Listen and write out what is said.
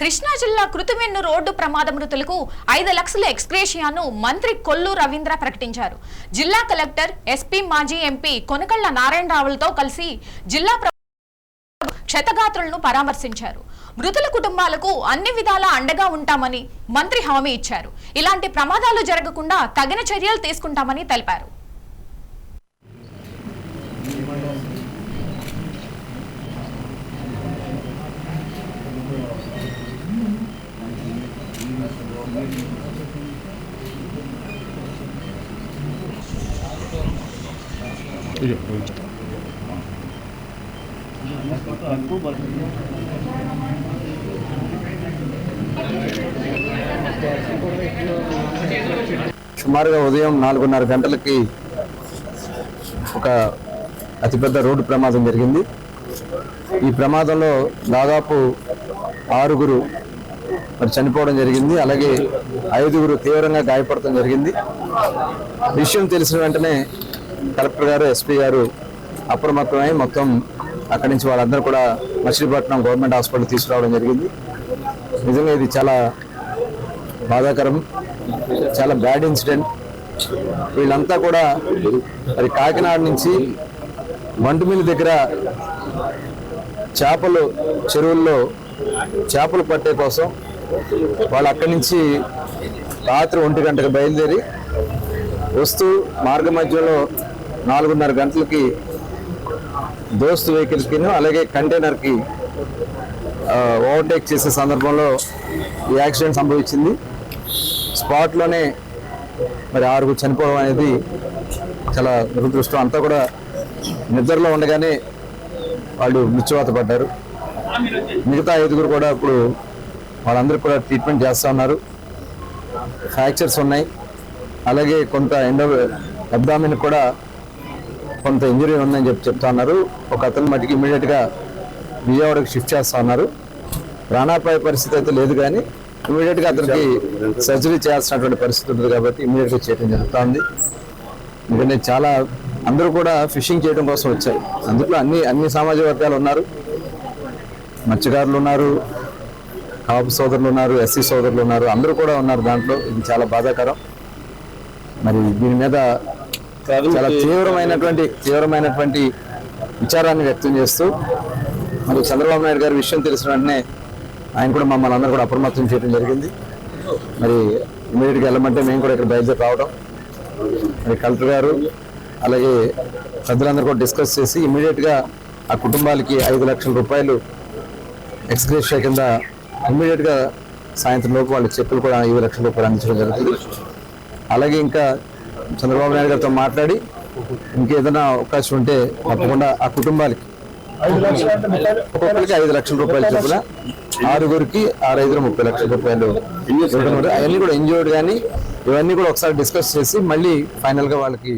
కృష్ణా జిల్లా కృతుమెన్ను రోడ్డు ప్రమాద మృతులకు ఐదు లక్షల ఎక్స్గ్రేషియాను మంత్రి కొల్లు రవీంద్ర ప్రకటించారు. జిల్లా కలెక్టర్ ఎస్పీ మాజీ ఎంపీ కొనకళ్ళ నారాయణరావులతో కలిసి జిల్లా ప్ర- క్షతగాత్రులను పరామర్శించారు. మృతుల కుటుంబాలకు అన్ని విధాలా అండగా ఉంటామని మంత్రి హామీ ఇచ్చారు. ఇలాంటి ప్రమాదాలు జరగకుండా తగిన చర్యలు తీసుకుంటామని తెలిపారు. సుమారుగా ఉదయం నాలుగున్నర గంటలకి ఒక అతిపెద్ద రోడ్డు ప్రమాదం జరిగింది. ఈ ప్రమాదంలో దాదాపు ఆరుగురు మరి చనిపోవడం జరిగింది. అలాగే ఐదుగురు తీవ్రంగా గాయపడటం జరిగింది. విషయం తెలిసిన వెంటనే కలెక్టర్ గారు ఎస్పీ గారు అప్రమత్తమై మొత్తం అక్కడి నుంచి వాళ్ళందరూ కూడా మచిలీపట్నం గవర్నమెంట్ హాస్పిటల్ తీసుకురావడం జరిగింది. నిజంగా ఇది చాలా బాధాకరం చాలా బ్యాడ్ ఇన్సిడెంట్. వీళ్ళంతా కూడా మరి కాకినాడ నుంచి మంటుమిల్లి దగ్గర చేపలు చెరువుల్లో చేపలు పట్టే కోసం వాళ్ళు అక్కడి నుంచి రాత్రి ఒంటి గంటకు బయలుదేరి వస్తూ మార్గ మధ్యలో నాలుగున్నర గంటలకి దోస్తు వెహికల్కి అలాగే కంటైనర్కి ఓవర్టేక్ చేసే సందర్భంలో ఈ యాక్సిడెంట్ సంభవించింది. స్పాట్లోనే మరి ఆరుగురు చనిపోవడం అనేది చాలా దురదృష్టం. అంతా కూడా నిద్రలో ఉండగానే వాళ్ళు మృత్యువాత పడ్డారు. మిగతా ఐదుగురు కూడా ఇప్పుడు వాళ్ళందరూ కూడా ట్రీట్మెంట్ చేస్తూ ఉన్నారు. ఫ్రాక్చర్స్ ఉన్నాయి. అలాగే కొంత ఎండో అబ్డామిన్ కూడా కొంత ఇంజరీ ఉందని చెప్పి చెప్తా ఉన్నారు. ఒక అతను మటుకు ఇమీడియట్గా విజయవాడకి షిఫ్ట్ చేస్తూ ఉన్నారు. ప్రాణాపాయ పరిస్థితి అయితే లేదు కానీ ఇమీడియట్గా అతనికి సర్జరీ చేయాల్సినటువంటి పరిస్థితి ఉంటుంది కాబట్టి ఇమీడియట్గా చేయడం జరుగుతుంది. ఎందుకంటే చాలా అందరూ కూడా ఫిషింగ్ చేయడం కోసం వచ్చారు. అందులో అన్ని అన్ని సామాజిక వర్గాలు ఉన్నారు. మత్స్యకారులు ఉన్నారు కాపు సోదరులు ఉన్నారు ఎస్సీ సోదరులు ఉన్నారు అందరూ కూడా ఉన్నారు దాంట్లో. ఇది చాలా బాధాకరం. మరి దీని మీద చాలా తీవ్రమైనటువంటి తీవ్రమైనటువంటి విచారాన్ని వ్యక్తం చేస్తూ మరి చంద్రబాబు నాయుడు గారి విషయం తెలిసిన వెంటనే ఆయన కూడా మమ్మల్ని అందరూ కూడా అప్రమత్తం చేయడం జరిగింది. మరి ఇమీడియట్గా వెళ్ళమంటే మేము కూడా ఇక్కడ బయలుదేరి రావడం. మరి కలెక్టర్ గారు అలాగే పెద్దలందరూ కూడా డిస్కస్ చేసి ఇమీడియట్గా ఆ కుటుంబాలకి ఐదు లక్షల రూపాయలు ఎక్స్గ్రేషియా కింద ఇమీడియట్గా సాయంత్రం లోపు వాళ్ళ చెక్కులు కూడా ఐదు లక్షల రూపాయలు అందించడం జరుగుతుంది. అలాగే ఇంకా చంద్రబాబు నాయుడు గారితో మాట్లాడి ఇంకేదైనా అవకాశం ఉంటే తప్పకుండా ఆ కుటుంబాలకి ఒక్కొక్కరికి ఐదు లక్షల రూపాయలు చొప్పున ఆరుగురికి ఆరైదులు ముప్పై లక్షల రూపాయలు అవన్నీ కూడా ఇంజోర్డ్ కానీ ఇవన్నీ కూడా ఒకసారి డిస్కస్ చేసి మళ్ళీ ఫైనల్గా వాళ్ళకి